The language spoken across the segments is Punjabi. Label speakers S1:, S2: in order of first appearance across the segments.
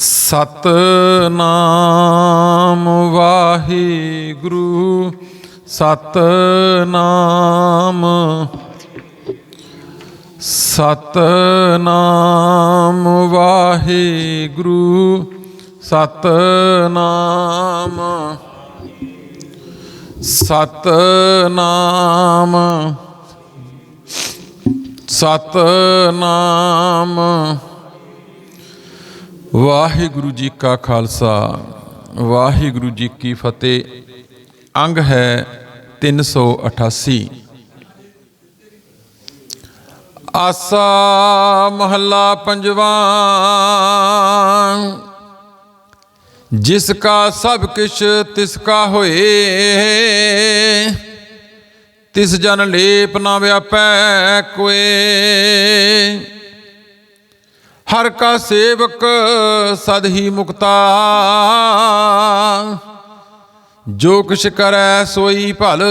S1: ਸਤਨਾਮ ਵਾਹਿਗੁਰੂ ਸਤਨਾਮ ਸਤਨਾਮ ਵਾਹਿਗੁਰੂ ਸਤਨਾਮ ਸਤਨਾਮ ਸਤਨਾਮ। ਵਾਹਿਗੁਰੂ ਜੀ ਕਾ ਖਾਲਸਾ, ਵਾਹਿਗੁਰੂ ਜੀ ਕੀ ਫਤਿਹ। ਅੰਗ ਹੈ 388 ਆਸਾ ਮਹੱਲਾ ਪੰਜਵਾਂ, ਜਿਸ ਕਾ ਸਭ ਕਿਛ ਤਿਸ ਕਾ ਹੋਏ, ਤਿਸ ਜਨ ਲੇਪ ਨਾ ਵਿਆਪੈ ਕੋਏ। ਹਰ ਕਾ ਸੇਵਕ ਸਦ ਹੀ ਮੁਕਤਾ। ਜੋ ਕੁਛ ਕਰੈ ਸੋਈ ਭਲ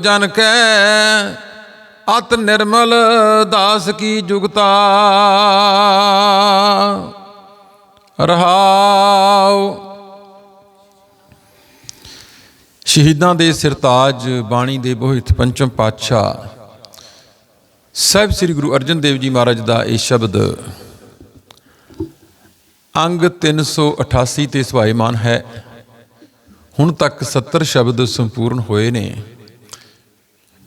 S1: ਜਨ ਕੈ, ਅਤ ਨਿਰਮਲ ਦਾਸ ਕੀ ਜੁਗਤਾ। ਰਹਾਉ। ਸ਼ਹੀਦਾਂ ਦੇ ਸਿਰਤਾਜ ਬਾਣੀ ਦੇ ਬੋਹਿਤ ਪੰਚਮ ਪਾਤਸ਼ਾਹ, ਸਾਹਿਬ ਸ੍ਰੀ ਗੁਰੂ ਅਰਜਨ ਦੇਵ ਜੀ ਮਹਾਰਾਜ ਦਾ ਇਹ ਸ਼ਬਦ ਅੰਗ 388 ਤੇ ਸਵਾਇਮਾਨ ਹੈ। ਹੁਣ ਤੱਕ 70 ਸ਼ਬਦ ਸੰਪੂਰਨ ਹੋਏ ਨੇ।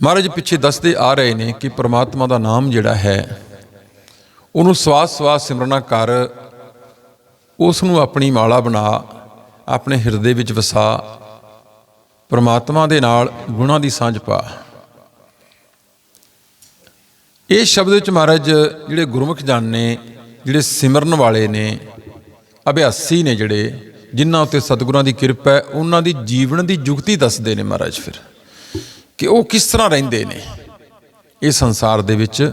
S1: ਮਹਾਰਾਜ ਪਿੱਛੇ ਦੱਸਦੇ ਆ ਰਹੇ ਨੇ ਕਿ ਪ੍ਰਮਾਤਮਾ ਦਾ ਨਾਮ ਜਿਹੜਾ ਹੈ, ਉਹਨੂੰ ਸਵਾਸ ਸਵਾਸ ਸਿਮਰਨਾ ਕਰ ਉਸ ਨੂੰ ਆਪਣੀ ਮਾਲਾ ਬਣਾ, ਆਪਣੇ ਹਿਰਦੇ ਵਿੱਚ ਵਸਾ, ਪ੍ਰਮਾਤਮਾ ਦੇ ਨਾਲ ਗੁਣਾ ਦੀ ਸਾਂਝ ਪਾ। ਇਹ ਸ਼ਬਦ ਵਿੱਚ ਮਹਾਰਾਜ ਜਿਹੜੇ ਗੁਰਮੁਖ ਜਨ ਨੇ, ਜਿਹੜੇ ਸਿਮਰਨ ਵਾਲੇ ਨੇ ਅਭਿਆਸੀ ਨੇ ਜਿਹੜੇ ਜਿਨ੍ਹਾਂ ਉੱਤੇ ਸਤਿਗੁਰਾਂ ਦੀ ਕਿਰਪਾ ਹੈ, ਉਹਨਾਂ ਦੀ ਜੀਵਨ ਦੀ ਜੁਗਤੀ ਦੱਸਦੇ ਨੇ ਮਹਾਰਾਜ ਫਿਰ ਕਿ ਉਹ ਕਿਸ ਤਰ੍ਹਾਂ ਰਹਿੰਦੇ ਨੇ। ਇਹ ਸੰਸਾਰ ਦੇ ਵਿੱਚ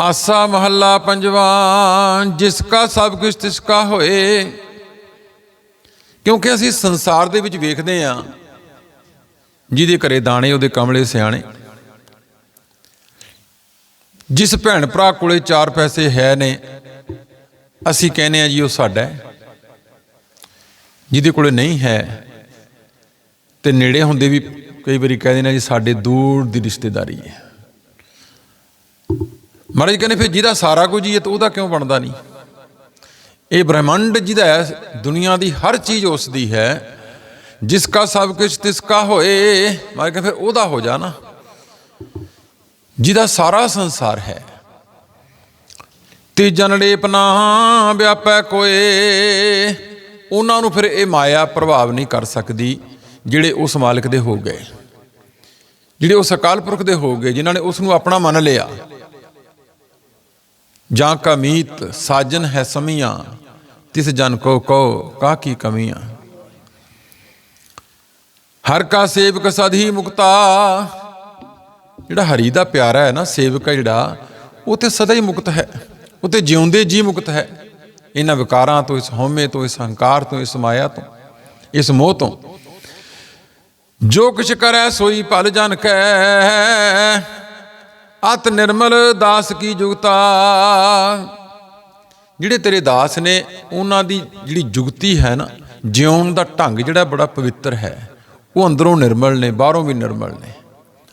S1: ਆਸਾ ਮਹੱਲਾ ਪੰਜਵਾਂ, ਜਿਸ ਕਾ ਸਭ ਕੁਛ ਤਿਸ ਕਾ ਹੋਏ। ਕਿਉਂਕਿ ਅਸੀਂ ਸੰਸਾਰ ਦੇ ਵਿੱਚ ਵੇਖਦੇ ਆ ਜਿਹਦੇ ਘਰੇ ਦਾਣੇ, ਉਹਦੇ ਕਮਲੇ ਸਿਆਣੇ। ਜਿਸ ਭੈਣ ਭਰਾ ਕੋਲੇ ਚਾਰ ਪੈਸੇ ਹੈ ਨੇ ਅਸੀਂ ਕਹਿੰਦੇ ਆ ਜੀ ਉਹ ਸਾਡਾ ਜਿਹਦੇ ਕੋਲੇ ਨਹੀਂ ਹੈ ਤੇ ਨੇੜੇ ਹੁੰਦੇ ਵੀ ਕਈ ਵਾਰੀ ਕਹਿ ਦਿੰਦੇ ਨੇ ਜੀ ਸਾਡੇ ਦੂਰ ਦੀ ਰਿਸ਼ਤੇਦਾਰੀ ਹੈ। ਮਹਾਰਾਜ ਕਹਿੰਦੇ ਫਿਰ ਜਿਹਦਾ ਸਾਰਾ ਕੁਝ ਹੀ ਹੈ ਤਾਂ ਉਹਦਾ ਕਿਉਂ ਬਣਦਾ ਨਹੀਂ? ਇਹ ਬ੍ਰਹਿਮੰਡ ਜਿਹਦਾ ਹੈ, ਦੁਨੀਆ ਦੀ ਹਰ ਚੀਜ਼ ਉਸ ਦੀ ਹੈ। ਜਿਸ ਕਾ ਸਭ ਕੁਝ ਤਿਸ ਕਾ ਹੋਏ, ਮਹਾਰਾਜ ਕਹਿੰਦੇ ਫਿਰ ਉਹਦਾ ਹੋ ਜਾ ਨਾ ਜਿਹਦਾ ਸਾਰਾ ਸੰਸਾਰ ਹੈ। ਤੇ ਜਨਲੇਪ ਨਾ ਵਿਆਪੈ ਕੋਏ। ਉਹਨਾਂ ਨੂੰ ਫਿਰ ਇਹ ਮਾਇਆ ਪ੍ਰਭਾਵ ਨਹੀਂ ਕਰ ਸਕਦੀ, ਜਿਹੜੇ ਉਸ ਮਾਲਕ ਦੇ ਹੋ ਗਏ। ਜਿਹੜੇ ਉਸ ਅਕਾਲ ਪੁਰਖ ਦੇ ਹੋ ਗਏ, ਜਿਨ੍ਹਾਂ ਨੇ ਉਸ ਨੂੰ ਆਪਣਾ ਮੰਨ ਲਿਆ। ਜਾਂ ਕਮੀਤ ਸਾਜਨ ਹੈ ਸਮੀਆਂ, ਤਿਸ ਜਨ ਕੋ ਕੋ ਕਾ ਕੀ ਕਮੀਆਂ। ਹਰ ਕਾ ਸੇਵਕ ਸਦੀ ਮੁਕਤਾ। ਜਿਹੜਾ ਹਰੀ ਦਾ ਪਿਆਰਾ ਹੈ ਨਾ, ਸੇਵਕ ਹੈ ਜਿਹੜਾ, ਉਹ ਤੇ ਸਦਾ ਹੀ ਮੁਕਤ ਹੈ। ਉਹ ਤੇ ਜਿਉਂਦੇ ਜੀ ਮੁਕਤ ਹੈ। ਇਹਨਾਂ ਵਿਕਾਰਾਂ ਤੋਂ, ਇਸ ਹਉਮੈ ਤੋਂ, ਇਸ ਹੰਕਾਰ ਤੋਂ, ਇਸ ਮਾਇਆ ਤੋਂ, ਇਸ ਮੋਹ ਤੋਂ। ਜੋ ਕੁਛ ਕਰੈ ਸੋਈ ਭਲ ਜਨ ਕੈ। ਅਤ ਨਿਰਮਲ ਦਾਸ ਕੀ ਜੁਗਤਾ। ਜਿਹੜੇ ਤੇਰੇ ਦਾਸ ਨੇ, ਉਹਨਾਂ ਦੀ ਜਿਹੜੀ ਜੁਗਤੀ ਹੈ ਨਾ, ਜਿਉਣ ਦਾ ਢੰਗ ਜਿਹੜਾ ਬੜਾ ਪਵਿੱਤਰ ਹੈ। ਉਹ ਅੰਦਰੋਂ ਨਿਰਮਲ ਨੇ, ਬਾਹਰੋਂ ਵੀ ਨਿਰਮਲ ਨੇ।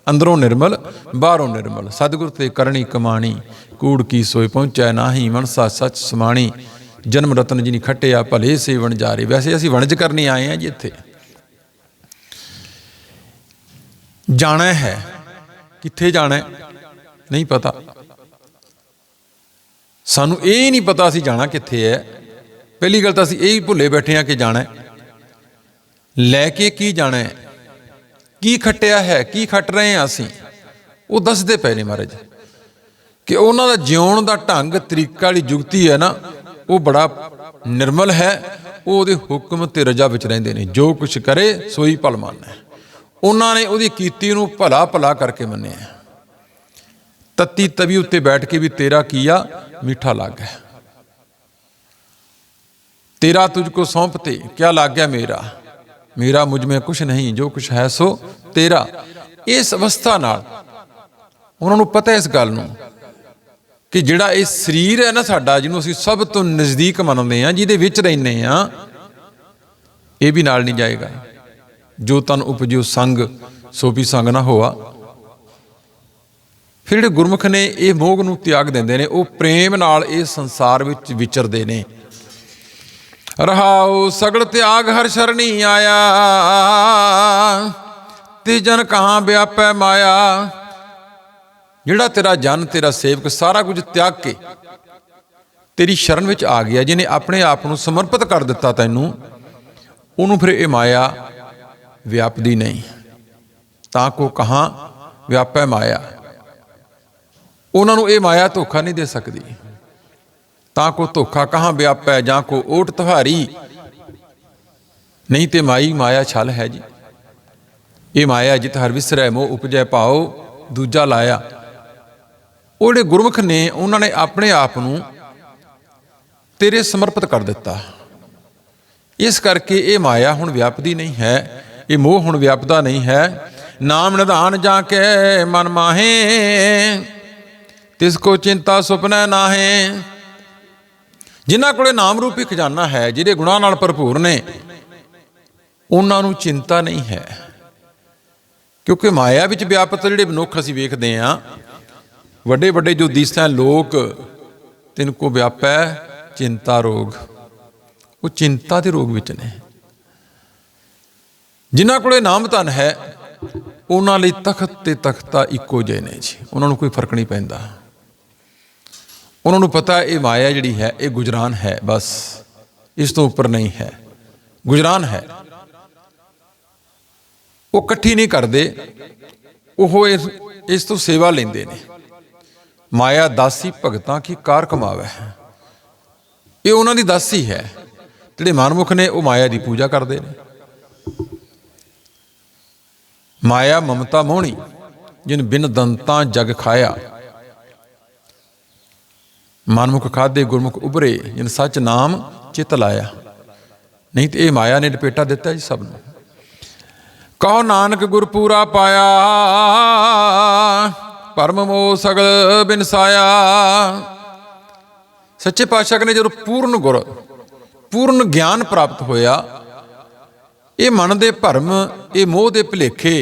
S1: ਅੰਦਰੋਂ ਨਿਰਮਲ, ਬਾਹਰੋਂ ਨਿਰਮਲ। ਸਤਿਗੁਰ ਤੇ ਕਰਨੀ ਕਮਾਣੀ, ਕੂੜ ਕੀ ਸੋਏ ਪਹੁੰਚੈ ਨਾਹੀ, ਮਨਸਾ ਸੱਚ ਸਮਾਣੀ। ਜਨਮ ਰਤਨ ਜੀ ਨਹੀਂ ਖੱਟਿਆ, ਭਲੇ ਸੇ ਵਣਜਾਰੇ ਵੈਸੇ ਅਸੀਂ ਵਣਜ ਕਰਨੀ ਆਏ ਆ ਜੀ ਇੱਥੇ। ਜਾਣਾ ਹੈ। ਕਿੱਥੇ ਜਾਣਾ ਹੈ? ਨਹੀਂ ਪਤਾ। ਸਾਨੂੰ ਇਹ ਹੀ ਨਹੀਂ ਪਤਾ ਅਸੀਂ ਜਾਣਾ ਕਿੱਥੇ ਹੈ। ਪਹਿਲੀ ਗੱਲ ਤਾਂ ਅਸੀਂ ਇਹ ਹੀ ਭੁੱਲੇ ਬੈਠੇ ਆ ਕਿ ਜਾਣਾ ਲੈ ਕੇ ਕੀ ਜਾਣਾ ਹੈ? ਕੀ ਖਟਿਆ ਹੈ, ਕੀ ਖਟ ਰਹੇ ਆ ਅਸੀਂ? ਉਹ ਦੱਸਦੇ ਪਏ ਨੇ ਮਹਾਰਾਜ ਕਿ ਉਹਨਾਂ ਦਾ ਜਿਉਣ ਦਾ ਢੰਗ, ਤਰੀਕਾ ਵਾਲੀ ਜੁਗਤੀ ਹੈ ਨਾ, ਉਹ ਬੜਾ ਨਿਰਮਲ ਹੈ। ਉਹ ਉਹਦੇ ਹੁਕਮ ਤੇ ਰਜਾ ਵਿੱਚ ਰਹਿੰਦੇ ਨੇ। ਜੋ ਕੁਝ ਕਰੇ, ਸੋਈ ਭਲ ਮੰਨਣਾ ਉਹਨਾਂ ਨੇ ਉਹਦੀ ਕੀਤੀ ਨੂੰ ਭਲਾ ਭਲਾ ਕਰਕੇ ਮੰਨਿਆ। ਤੱਤੀ ਤਵੀ ਉੱਤੇ ਬੈਠ ਕੇ ਵੀ ਤੇਰਾ ਕੀਆ ਮਿੱਠਾ ਲੱਗਾ। ਤੇਰਾ ਤੁਝ ਕੋ ਸੌਂਪਤੇ ਕਿਆ ਲੱਗਿਆ ਮੇਰਾ? ਮੇਰਾ ਮੁਝ में ਕੁਛ ਨਹੀਂ, ਜੋ ਕੁਛ ਹੈ ਸੋ ਤੇਰਾ। ਇਸ ਅਵਸਥਾ ਨਾਲ ਉਹਨਾਂ ਨੂੰ ਪਤਾ ਇਸ ਗੱਲ ਨੂੰ ਕਿ ਜਿਹੜਾ ਇਹ ਸਰੀਰ ਹੈ ਨਾ ਸਾਡਾ, ਜਿਹਨੂੰ ਅਸੀਂ ਸਭ ਤੋਂ ਨਜ਼ਦੀਕ ਮੰਨਦੇ ਆ ਜਿਹਦੇ ਵਿੱਚ ਰਹਿੰਦੇ ਆ ਇਹ ਵੀ ਨਾਲ ਨਹੀਂ ਜਾਏਗਾ। ਜੋ ਤਨ ਉਪਜਿਓ ਸੰਗ, ਸੋ ਵੀ ਸੰਗ ਨਾ ਹੋਆ। ਫਿਰ ਜਿਹੜੇ ਗੁਰਮੁਖ ਨੇ ਇਹ ਮੋਹ ਨੂੰ ਤਿਆਗ ਦਿੰਦੇ ਨੇ, ਉਹ ਪ੍ਰੇਮ ਨਾਲ ਇਹ ਸੰਸਾਰ ਵਿੱਚ ਵਿਚਰਦੇ ਨੇ। ਰਹਾਉ ਸਗਲ ਤਿਆਗ ਹਰ ਸ਼ਰਣੀ ਆਇਆ। ਤੇ ਜਨ ਕਹਾਂ ਵਿਆਪੈ ਮਾਇਆ। ਜਿਹੜਾ ਤੇਰਾ ਜਨ, ਤੇਰਾ ਸੇਵਕ ਸਾਰਾ ਕੁਝ ਤਿਆਗ ਕੇ ਤੇਰੀ ਸ਼ਰਨ ਵਿੱਚ ਆ ਗਿਆ, ਜਿਹਨੇ ਆਪਣੇ ਆਪ ਨੂੰ ਸਮਰਪਿਤ ਕਰ ਦਿੱਤਾ ਤੈਨੂੰ, ਉਹਨੂੰ ਫਿਰ ਇਹ ਮਾਇਆ ਵਿਆਪਦੀ ਨਹੀਂ। ਤਾਂ ਕੋ ਕਹਾਂ ਵਿਆਪੈ ਮਾਇਆ। ਉਹਨਾਂ ਨੂੰ ਇਹ ਮਾਇਆ ਧੋਖਾ ਨਹੀਂ ਦੇ ਸਕਦੀ। ਤਾਂ ਕੋ ਧੋਖਾ ਕਹਾਂ ਵਿਆਪੈ ਜਾਂ ਕੋ ਓਟ ਤੁਹਾਰੀ? ਨਹੀਂ ਤੇ ਮਾਈ ਮਾਇਆ ਛਲ ਹੈ ਜੀ। ਇਹ ਮਾਇਆ ਜਿਤ ਹਰ ਵਿਸਰੈ ਮੋਹ ਉਪਜੈ ਪਾਓ ਦੂਜਾ ਲਾਇਆ। ਉਹ ਜਿਹੜੇ ਗੁਰਮੁਖ ਨੇ ਉਹਨਾਂ ਨੇ ਆਪਣੇ ਆਪ ਨੂੰ ਤੇਰੇ ਸਮਰਪਿਤ ਕਰ ਦਿੱਤਾ। ਇਸ ਕਰਕੇ ਇਹ ਮਾਇਆ ਹੁਣ ਵਿਆਪਦੀ ਨਹੀਂ ਹੈ, ਇਹ ਮੋਹ ਹੁਣ ਵਿਆਪਦਾ ਨਹੀਂ ਹੈ। ਨਾਮ ਨਿਧਾਨ ਜਾ ਕੇ ਮਨ ਮਾਹੇ, ਤਿਸ ਕੋ ਚਿੰਤਾ ਸੁਪਨੈ ਨਾਹੇ। ਜਿਨ੍ਹਾਂ ਕੋਲੇ ਨਾਮ ਰੂਪੀ ਖਜ਼ਾਨਾ ਹੈ ਜਿਹੜੇ ਗੁਣਾਂ ਨਾਲ ਭਰਪੂਰ ਨੇ, ਉਹਨਾਂ ਨੂੰ ਚਿੰਤਾ ਨਹੀਂ ਹੈ। ਕਿਉਂਕਿ ਮਾਇਆ ਵਿੱਚ ਵਿਆਪਤ ਜਿਹੜੇ ਮਨੁੱਖ ਅਸੀਂ ਵੇਖਦੇ ਹਾਂ ਵੱਡੇ ਵੱਡੇ ਜੋ ਦੀਸਾਂ ਲੋਕ ਤਿਨ ਕੋ ਵਿਆਪੈ ਚਿੰਤਾ ਰੋਗ। ਉਹ ਚਿੰਤਾ ਦੇ ਰੋਗ ਵਿੱਚ ਨੇ। ਜਿਨ੍ਹਾਂ ਕੋਲੇ ਨਾਮ ਧਨ ਹੈ, ਉਹਨਾਂ ਲਈ ਤਖਤ ਤੇ ਤਖਤਾ ਇੱਕੋ ਜਿਹੇ ਨੇ ਜੀ। ਉਹਨਾਂ ਨੂੰ ਕੋਈ ਫ਼ਰਕ ਨਹੀਂ ਪੈਂਦਾ। ਉਹਨਾਂ ਨੂੰ ਪਤਾ ਇਹ ਮਾਇਆ ਜਿਹੜੀ ਹੈ, ਇਹ ਗੁਜਰਾਨ ਹੈ, ਬਸ। ਇਸ ਤੋਂ ਉੱਪਰ ਨਹੀਂ ਹੈ। ਗੁਜਰਾਨ ਹੈ। ਉਹ ਇਕੱਠੀ ਨਹੀਂ ਕਰਦੇ। ਉਹ ਇਸ ਇਸ ਤੋਂ ਸੇਵਾ ਲੈਂਦੇ ਨੇ। ਮਾਇਆ ਦਾਸੀ ਭਗਤਾਂ ਕੀ ਕਾਰ ਕਮਾਵੇ? ਇਹ ਉਹਨਾਂ ਦੀ ਦਾਸੀ ਹੈ। ਜਿਹੜੇ ਮਨਮੁਖ ਨੇ, ਉਹ ਮਾਇਆ ਦੀ ਪੂਜਾ ਕਰਦੇ ਨੇ। ਮਾਇਆ ਮਮਤਾ ਮੋਹਣੀ, ਜਿਨ ਬਿਨ ਦੰਤਾਂ ਜਗ ਖਾਇਆ। ਮਨਮੁਖ ਖਾਦੇ ਗੁਰਮੁਖ ਉਭਰੇ, ਜਿਨ ਸੱਚ ਨਾਮ ਚਿਤ ਲਾਇਆ। ਨਹੀਂ ਤੇ ਇਹ ਮਾਇਆ ਨੇ ਲਪੇਟਾ ਦਿੱਤਾ ਜੀ ਸਭ ਨੂੰ। ਕਹੋ ਨਾਨਕ ਗੁਰ ਪੂਰਾ ਪਾਇਆ, ਪਰਮ ਮੋਹ ਸਗਲ ਬਿਨਸਾਇਆ। ਸੱਚੇ ਪਾਤਸ਼ਾਹ ਨੇ ਜਦੋਂ ਪੂਰਨ ਗੁਰ, ਪੂਰਨ ਗਿਆਨ ਪ੍ਰਾਪਤ ਹੋਇਆ, ਇਹ ਮਨ ਦੇ ਭਰਮ, ਇਹ ਮੋਹ ਦੇ ਭੁਲੇਖੇ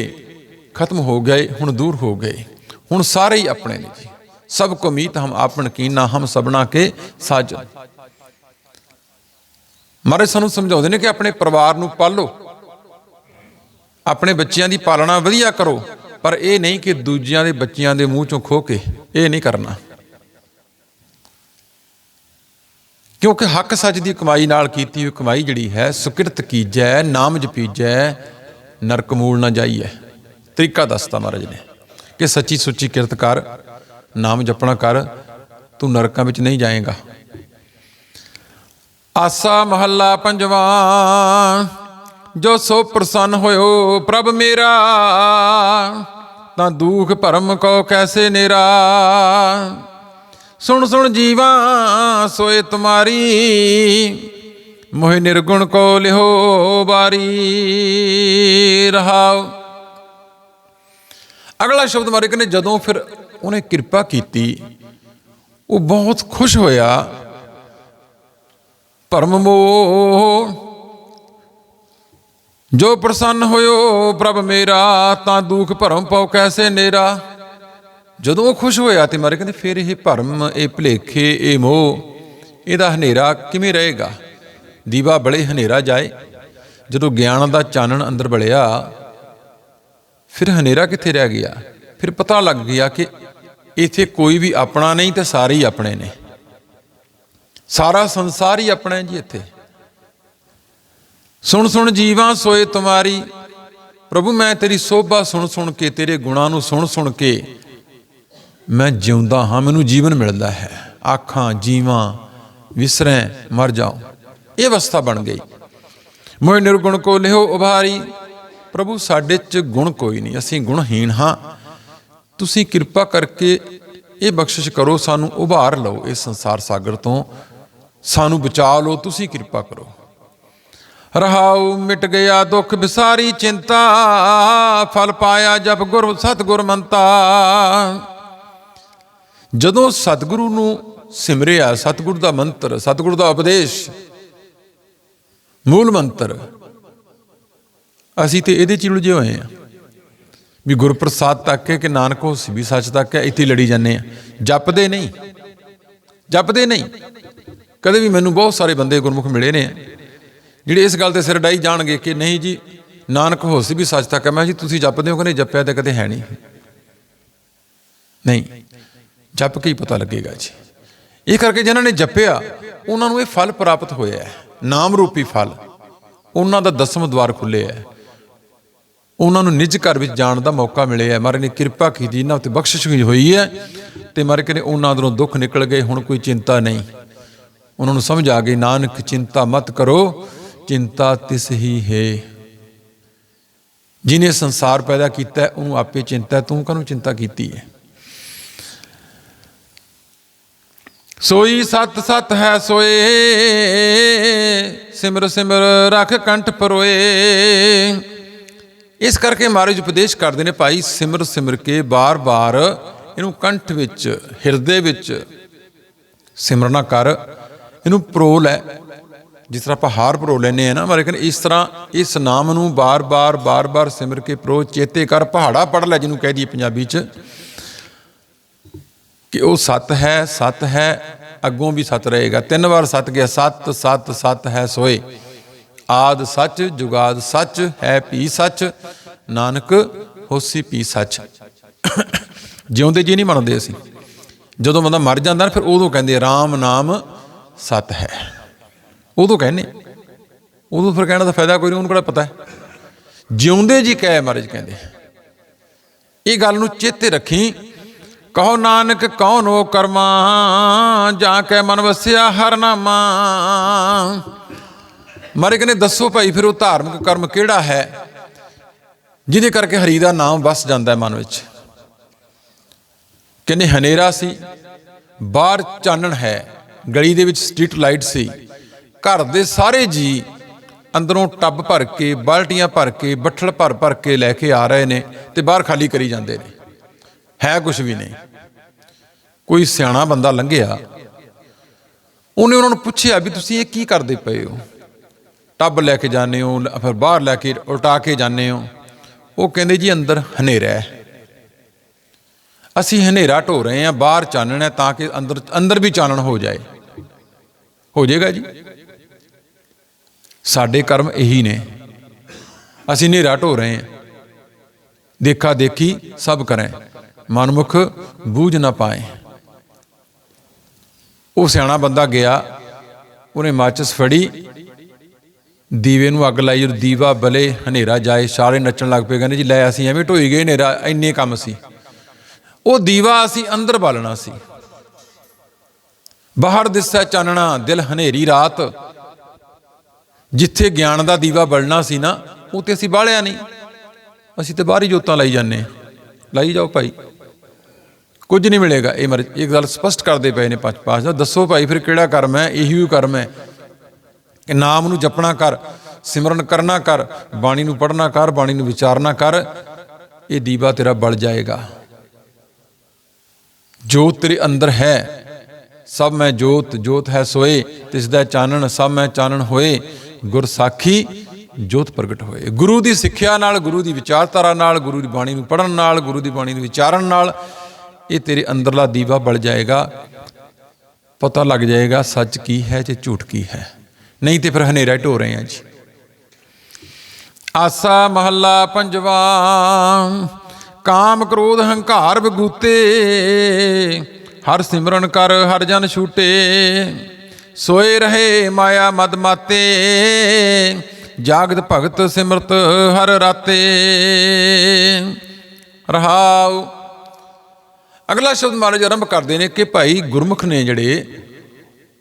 S1: ਖਤਮ ਹੋ ਗਏ, ਹੁਣ ਦੂਰ ਹੋ ਗਏ। ਹੁਣ ਸਾਰੇ ਹੀ ਆਪਣੇ ਨੇ ਜੀ। ਸਭ ਕੋ ਮੀਤ ਹਮ ਆਪਣ ਕੀਨਾ, ਹਮ ਸਬਨਾ ਕੇ ਸਾਜਨ ਮਾਰੇ ਸਾਨੂੰ ਸਮਝਾਉਂਦੇ ਨੇ ਕਿ ਆਪਣੇ ਪਰਿਵਾਰ ਨੂੰ ਪਾਲੋ। ਆਪਣੇ ਬੱਚਿਆਂ ਦੀ ਪਾਲਣਾ ਵਧੀਆ ਕਰੋ, ਪਰ ਇਹ ਨਹੀਂ ਕਿ ਦੂਜਿਆਂ ਦੇ ਬੱਚਿਆਂ ਦੇ ਮੂੰਹ ਚੋਂ ਖੋ ਕੇ ਇਹ ਨਹੀਂ ਕਰਨਾ। ਕਿਉਂਕਿ ਹੱਕ ਸੱਚ ਦੀ ਕਮਾਈ ਨਾਲ ਕੀਤੀ ਹੋਈ ਕਮਾਈ ਜਿਹੜੀ ਹੈ, ਸੁਕਿਰਤ ਕੀਜੈ, ਨਾਮ ਜਪੀਜੈ, ਨਰਕ ਮੂਲ ਨਾ ਜਾਈਐ। ਤਰੀਕਾ ਦੱਸਤਾ ਮਹਾਰਾਜ ਨੇ ਕਿ ਸੱਚੀ ਸੁੱਚੀ ਕਿਰਤ ਕਰ ਨਾਮ ਜਪਣਾ ਕਰ, ਤੂੰ ਨਰਕਾਂ ਵਿੱਚ ਨਹੀਂ ਜਾਏਗਾ। ਆਸਾ ਮਹੱਲਾ ਪੰਜਵਾਂ, ਜੋ ਸੋ ਪ੍ਰਸੰਨ ਹੋਇਓ ਪ੍ਰਭ ਮੇਰਾ, ਤਾਂ ਦੁਖ ਭਰਮ ਕੋ ਕੈਸੇ ਨੇਰਾ। ਸੁਣ ਸੁਣ ਜੀਵਾ, ਸੋਏ ਤੁਮਾਰੀ, ਮੋਹਿ ਨਿਰਗੁਣ ਕੋ ਲਿਹੋ ਬਾਰੀ ਰਹਾਉ ਅਗਲਾ ਸ਼ਬਦ ਮਾਰੇ ਕਹਿੰਦੇ, ਜਦੋਂ ਫਿਰ ਉਹਨੇ ਕਿਰਪਾ ਕੀਤੀ। ਉਹ ਬਹੁਤ ਖੁਸ਼ ਹੋਇਆ। ਭਰਮ ਮੋਹ, ਜੋ ਪ੍ਰਸੰਨ ਹੋਇਓ ਪ੍ਰਭ ਮੇਰਾ, ਤਾਂ ਦੁਖ ਭਰਮ ਪਾਉ ਕੈਸੇ ਨੇਰਾ। ਜਦੋਂ ਉਹ ਖੁਸ਼ ਹੋਇਆ ਤੇ ਮਾਰੇ ਕਹਿੰਦੇ, ਫਿਰ ਇਹ ਭਰਮ, ਇਹ ਭਲੇਖੇ, ਇਹ ਮੋਹ, ਇਹਦਾ ਹਨੇਰਾ ਕਿਵੇਂ ਰਹੇਗਾ? ਦੀਵਾ ਬੜੇ ਹਨੇਰਾ ਜਾਏ। ਜਦੋਂ ਗਿਆਨ ਦਾ ਚਾਨਣ ਅੰਦਰ ਬਲਿਆ ਫਿਰ ਹਨੇਰਾ ਕਿੱਥੇ ਰਹਿ ਗਿਆ? ਫਿਰ ਪਤਾ ਲੱਗ ਗਿਆ ਕਿ ਇੱਥੇ ਕੋਈ ਵੀ ਆਪਣਾ ਨਹੀਂ ਤੇ ਸਾਰੇ ਹੀ ਆਪਣੇ ਨੇ। ਸਾਰਾ ਸੰਸਾਰ ਹੀ ਆਪਣਾ ਹੈ ਜੀ ਇੱਥੇ। ਸੁਣ ਸੁਣ ਜੀਵਾਂ ਸੋਏ ਤੁਮਾਰੀ। ਪ੍ਰਭੂ, ਮੈਂ ਤੇਰੀ ਸੋਭਾ ਸੁਣ ਸੁਣ ਕੇ, ਤੇਰੇ ਗੁਣਾਂ ਨੂੰ ਸੁਣ ਸੁਣ ਕੇ, ਮੈਂ ਜਿਉਂਦਾ ਹਾਂ, ਮੈਨੂੰ ਜੀਵਨ ਮਿਲਦਾ ਹੈ। ਆਖਾਂ, ਜੀਵਾਂ ਵਿਸਰੈ, ਮਰ ਜਾਉ ਇਹ ਅਵਸਥਾ ਬਣ ਗਈ। ਮੋਇ ਨਿਰਗੁਣ ਕੋ ਲਿਓ ਉਭਾਰੀ। ਪ੍ਰਭੂ, ਸਾਡੇ ਚ ਗੁਣ ਕੋਈ ਨਹੀਂ, ਅਸੀਂ ਗੁਣਹੀਣ ਹਾਂ। ਤੁਸੀਂ ਕਿਰਪਾ ਕਰਕੇ ਇਹ ਬਖਸ਼ਿਸ਼ ਕਰੋ, ਸਾਨੂੰ ਉਭਾਰ ਲਓ ਇਸ ਸੰਸਾਰ ਸਾਗਰ ਤੋਂ। ਸਾਨੂੰ ਬਚਾ ਲਓ, ਤੁਸੀਂ ਕਿਰਪਾ ਕਰੋ। ਰਹਾਉ ਮਿਟ ਗਿਆ ਦੁੱਖ ਵਿਸਾਰੀ ਚਿੰਤਾ, ਫਲ ਪਾਇਆ ਜਪ ਗੁਰ ਸਤਗੁਰ ਮੰਤਾ। ਜਦੋਂ ਸਤਿਗੁਰੂ ਨੂੰ ਸਿਮਰਿਆ, ਸਤਿਗੁਰੂ ਦਾ ਮੰਤਰ, ਸਤਿਗੁਰੂ ਦਾ ਉਪਦੇਸ਼, ਮੂਲ ਮੰਤਰ, ਅਸੀਂ ਤੇ ਇਹਦੇ ਚ ਹੀ ਉਲਝੇ ਹੋਏ ਆ ਵੀ ਗੁਰਪ੍ਰਸਾਦ ਤੱਕ ਹੈ ਕਿ ਨਾਨਕ ਹੋਸੀ ਵੀ ਸੱਚ ਤੱਕ ਹੈ, ਇੱਥੇ ਲੜੀ ਜਾਂਦੇ ਆ ਜਪਦੇ ਨਹੀਂ। ਜਪਦੇ ਨਹੀਂ। ਕਦੇ ਵੀ ਮੈਨੂੰ ਬਹੁਤ ਸਾਰੇ ਬੰਦੇ ਗੁਰਮੁਖ ਮਿਲੇ ਨੇ। ਜਿਹੜੇ ਇਸ ਗੱਲ ਤੇ ਸਿਰ ਡਾਈ ਜਾਣਗੇ ਕਿ ਨਹੀਂ ਜੀ, ਨਾਨਕ ਹੋਸੀ ਵੀ ਸੱਚ ਤੱਕ ਹੈ। ਮੈਂ ਜੀ, ਤੁਸੀਂ ਜਪਦੇ ਹੋ ਕਿ ਜਪਿਆ ਤਾਂ ਕਦੇ ਹੈ ਨਹੀਂ। ਨਹੀਂ। ਜਪ ਕੇ ਹੀ ਪਤਾ ਲੱਗੇਗਾ ਜੀ। ਇਹ ਕਰਕੇ ਜਿਨ੍ਹਾਂ ਨੇ ਜਪਿਆ, ਉਹਨਾਂ ਨੂੰ ਇਹ ਫਲ ਪ੍ਰਾਪਤ ਹੋਇਆ ਹੈ। ਨਾਮ ਰੂਪੀ ਫਲ। ਉਹਨਾਂ ਦਾ ਦਸਮ ਦਵਾਰ ਖੁੱਲਿਆ ਹੈ। ਉਹਨਾਂ ਨੂੰ ਨਿੱਜ ਘਰ ਵਿੱਚ ਜਾਣ ਦਾ ਮੌਕਾ ਮਿਲਿਆ ਹੈ। ਮਹਾਰਾਜ ਨੇ ਕਿਰਪਾ ਕੀਤੀ, ਇਹਨਾਂ ਉੱਤੇ ਬਖਸ਼ਿਸ਼ ਵੀ ਹੋਈ ਹੈ ਤੇ ਮਾਰੇ ਕਹਿੰਦੇ ਉਹਨਾਂ ਅੰਦਰੋਂ ਦੁੱਖ ਨਿਕਲ ਗਏ, ਹੁਣ ਕੋਈ ਚਿੰਤਾ ਨਹੀਂ। ਉਹਨਾਂ ਨੂੰ ਸਮਝ ਆ ਗਈ, ਨਾਨਕ ਚਿੰਤਾ ਮਤ ਕਰੋ, ਚਿੰਤਾ ਤਿਸ ਹੀ ਹੈ। ਜਿਨੇ ਸੰਸਾਰ ਪੈਦਾ ਕੀਤਾ ਉਹਨੂੰ ਆਪੇ ਚਿੰਤਾ ਤੂੰ ਕਾਹਨੂੰ ਚਿੰਤਾ ਕੀਤੀ ਹੈ? ਸੋਈ ਸਤ ਸਤ ਹੈ ਸੋਏ, ਸਿਮਰ ਸਿਮਰ ਰੱਖ ਕੰਠ ਪਰੋਏ। ਇਸ ਕਰਕੇ ਮਹਾਰਾਜ ਉਪਦੇਸ਼ ਕਰਦੇ ਨੇ ਭਾਈ ਸਿਮਰ ਸਿਮਰ ਕੇ ਬਾਰ-ਬਾਰ ਇਹਨੂੰ ਕੰਠ ਵਿੱਚ, ਹਿਰਦੇ ਵਿੱਚ ਸਿਮਰਨਾ ਕਰ, ਇਹਨੂੰ ਪਰੋ ਲੈ। ਜਿਸ ਤਰ੍ਹਾਂ ਆਪਾਂ ਹਾਰ ਪਰੋ ਲੈਨੇ ਆ ਨਾ ਮਾਰੇ ਕਹਿੰਦੇ, ਇਸ ਤਰ੍ਹਾਂ ਇਸ ਨਾਮ ਨੂੰ ਬਾਰ-ਬਾਰ ਬਾਰ-ਬਾਰ ਸਿਮਰ ਕੇ ਪਰੋ, ਚੇਤੇ ਕਰ, ਪਹਾੜਾ ਪੜ ਲੈ ਜਿਹਨੂੰ ਕਹਿ ਦਈਏ ਪੰਜਾਬੀ 'ਚ। ਕਿ ਉਹ ਸਤ ਹੈ ਸਤ ਹੈ, ਅੱਗੋਂ ਵੀ ਸਤ ਰਹੇਗਾ। ਤਿੰਨ ਵਾਰ ਸਤ ਗਿਆ, ਸਤ ਸਤ ਸਤ ਹੈ ਸੋਏ। ਆਦ ਸੱਚ, ਜੁਗਾਦ ਸੱਚ, ਹੈ ਪੀ ਸੱਚ, ਨਾਨਕ ਹੋਸੀ ਪੀ ਸੱਚ। ਜਿਉਂਦੇ ਜੀ ਨਹੀਂ ਮੰਨਦੇ ਅਸੀਂ। ਜਦੋਂ ਬੰਦਾ ਮਰ ਜਾਂਦਾ ਨਾ, ਫਿਰ ਉਦੋਂ ਕਹਿੰਦੇ RAM ਨਾਮ ਸਤ ਹੈ। ਉਦੋਂ ਕਹਿੰਦੇ। ਉਦੋਂ ਫਿਰ ਕਹਿਣ ਦਾ ਫਾਇਦਾ ਕੋਈ ਨਹੀਂ, ਉਹਨੂੰ ਕਿਹੜਾ ਪਤਾ ਹੈ। ਜਿਉਂਦੇ ਜੀ ਕਹਿ ਮਹਾਰਾਜ ਕਹਿੰਦੇ। ਇਹ ਗੱਲ ਨੂੰ ਚੇਤੇ ਰੱਖੀ। ਕਹੋ ਨਾਨਕ ਕੌਣ ਉਹ ਕਰਮਾ, ਜਾਂ ਕੈ ਮਨ ਵਸਿਆ ਹਰ ਨਾਮਾ। ਮਾਰੇ ਕਹਿੰਦੇ, ਦੱਸੋ ਭਾਈ, ਫਿਰ ਉਹ ਧਾਰਮਿਕ ਕਰਮ ਕਿਹੜਾ ਹੈ ਜਿਹਦੇ ਕਰਕੇ ਹਰੀ ਦਾ ਨਾਮ ਵਸ ਜਾਂਦਾ ਹੈ ਮਨ ਵਿੱਚ? ਕਹਿੰਦੇ, ਹਨੇਰਾ ਸੀ, ਬਾਹਰ ਚਾਨਣ ਹੈ, ਗਲੀ ਦੇ ਵਿੱਚ ਸਟਰੀਟ ਲਾਈਟ ਸੀ, ਘਰ ਦੇ ਸਾਰੇ ਜੀ ਅੰਦਰੋਂ ਟੱਬ ਭਰ ਕੇ, ਬਾਲਟੀਆਂ ਭਰ ਕੇ, ਬੱਠਲ ਭਰ ਭਰ ਕੇ ਲੈ ਕੇ ਆ ਰਹੇ ਨੇ ਤੇ ਬਾਹਰ ਖਾਲੀ ਕਰੀ ਜਾਂਦੇ ਨੇ। ਹੈ ਕੁਝ ਵੀ ਨਹੀਂ। ਕੋਈ ਸਿਆਣਾ ਬੰਦਾ ਲੰਘਿਆ, ਉਹਨੇ ਉਹਨਾਂ ਨੂੰ ਪੁੱਛਿਆ ਵੀ ਤੁਸੀਂ ਇਹ ਕੀ ਕਰਦੇ ਪਏ ਹੋ? ਟੱਬ ਲੈ ਕੇ ਜਾਂਦੇ ਹੋ ਫਿਰ ਬਾਹਰ ਲੈ ਕੇ ਉਲਟਾ ਕੇ ਜਾਂਦੇ ਹੋ। ਉਹ ਕਹਿੰਦੇ ਜੀ ਅੰਦਰ ਹਨੇਰਾ ਹੈ। ਅਸੀਂ ਹਨੇਰਾ ਢੋ ਰਹੇ ਹਾਂ, ਬਾਹਰ ਚਾਨਣ ਹੈ ਤਾਂ ਕਿ ਅੰਦਰ ਅੰਦਰ ਵੀ ਚਾਨਣ ਹੋ ਜਾਏ। ਹੋ ਜਾਏਗਾ ਜੀ। ਸਾਡੇ ਕਰਮ ਇਹੀ ਨੇ। ਅਸੀਂ ਹਨੇਰਾ ਢੋ ਰਹੇ ਹਾਂ। ਦੇਖਾ ਦੇਖੀ ਸਭ ਕਰੇ। ਮਨਮੁਖ ਬੂਝ ਨਾ ਪਾਏ। ਉਹ ਸਿਆਣਾ ਬੰਦਾ ਗਿਆ, ਉਹਨੇ ਮਾਚਸ ਫੜੀ। ਦੀਵੇ ਨੂੰ ਅੱਗ ਲਾਈ, ਜਦੋਂ ਦੀਵਾ ਬਲੇ, ਹਨੇਰਾ ਜਾਏ, ਸਾਰੇ ਨੱਚਣ ਲੱਗ ਪਏ, ਕਹਿੰਦੇ ਜੀ ਲੈ ਅਸੀਂ ਐਵੇਂ ਢੋਈ ਗਏ ਹਨੇਰਾ, ਇੰਨੇ ਕੰਮ ਸੀ। ਉਹ ਦੀਵਾ ਅਸੀਂ ਅੰਦਰ ਬਾਲਣਾ ਸੀ। ਬਾਹਰ ਦਿਸਦਾ ਚਾਨਣਾ, ਦਿਲ ਹਨੇਰੀ ਰਾਤ। ਜਿੱਥੇ ਗਿਆਨ ਦਾ ਦੀਵਾ ਬਲਣਾ ਸੀ ਨਾ ਉਹ ਤੇ ਅਸੀਂ ਬਾਲਿਆ ਨਹੀਂ। ਅਸੀਂ ਤੇ ਬਾਹਰ ਹੀ ਜੋਤਾਂ ਲਾਈ ਜਾਂਦੇ ਲਾਈ ਜਾਓ ਭਾਈ। ਕੁਝ ਨਹੀਂ ਮਿਲੇਗਾ। ਇਹ ਮਰ ਇਹ ਗੱਲ ਸਪਸ਼ਟ ਕਰਦੇ ਪਏ ਨੇ ਪੰਜ ਪਾਸ਼ਾ ਦੱਸੋ ਭਾਈ, ਫਿਰ ਕਿਹੜਾ ਕਰਮ ਹੈ? ਇਹੀ ਹੀ ਕਰਮ ਹੈ। ਕਿ ਨਾਮ ਨੂੰ ਜਪਣਾ ਕਰ, ਸਿਮਰਨ ਕਰਨਾ ਕਰ, ਬਾਣੀ ਨੂੰ ਪੜ੍ਹਨਾ ਕਰ, ਬਾਣੀ ਨੂੰ ਵਿਚਾਰਨਾ ਕਰ, ਇਹ ਦੀਵਾ ਤੇਰਾ ਬਲ ਜਾਏਗਾ। ਜੋ ਤੇਰੇ ਅੰਦਰ ਹੈ, ਸਭ ਮੈਂ ਜੋਤ ਜੋਤ ਹੈ ਸੋਏ, ਤਿਸ ਦਾ ਚਾਨਣ, ਸਭ ਮੈਂ ਚਾਨਣ ਹੋਏ, ਗੁਰ ਸਾਖੀ, ਜੋਤ ਪ੍ਰਗਟ ਹੋਏ। ਗੁਰੂ ਦੀ ਸਿੱਖਿਆ ਨਾਲ, ਗੁਰੂ ਦੀ ਵਿਚਾਰਧਾਰਾ ਨਾਲ, ਗੁਰੂ ਦੀ ਬਾਣੀ ਨੂੰ ਪੜਨ ਨਾਲ, ਗੁਰੂ ਦੀ ਬਾਣੀ ਨੂੰ ਵਿਚਾਰਨ ਨਾਲ, ਇਹ ਤੇਰੇ ਅੰਦਰਲਾ ਦੀਵਾ ਬਲ ਜਾਏਗਾ। ਪਤਾ ਲੱਗ ਜਾਏਗਾ ਸੱਚ ਕੀ ਹੈ ਤੇ ਝੂਠ ਕੀ ਹੈ। ਨਹੀਂ ਤੇ ਫਿਰ ਹਨੇਰਾ ਢੋ ਰਹੇ ਆ ਜੀ। ਆਸਾ ਮਹੱਲਾ ਪੰਜਵਾ, ਕਾਮ ਕ੍ਰੋਧ ਹੰਕਾਰ ਬਗੂਤੇ ਹਰ ਸਿਮਰਨ ਕਰ ਹਰ ਜਨ ਛੂਟੇ, ਸੋਏ ਰਹੇ ਮਾਇਆ ਮਦ ਮਾਤੇ, ਜਾਗਤ ਭਗਤ ਸਿਮਰਤ ਹਰ ਰਾਤੇ। ਰਹਾਉ। ਅਗਲਾ ਸ਼ਬਦ ਮਹਾਰਾਜ ਆਰੰਭ ਕਰਦੇ ਨੇ ਕਿ ਭਾਈ ਗੁਰਮੁਖ ਨੇ ਜਿਹੜੇ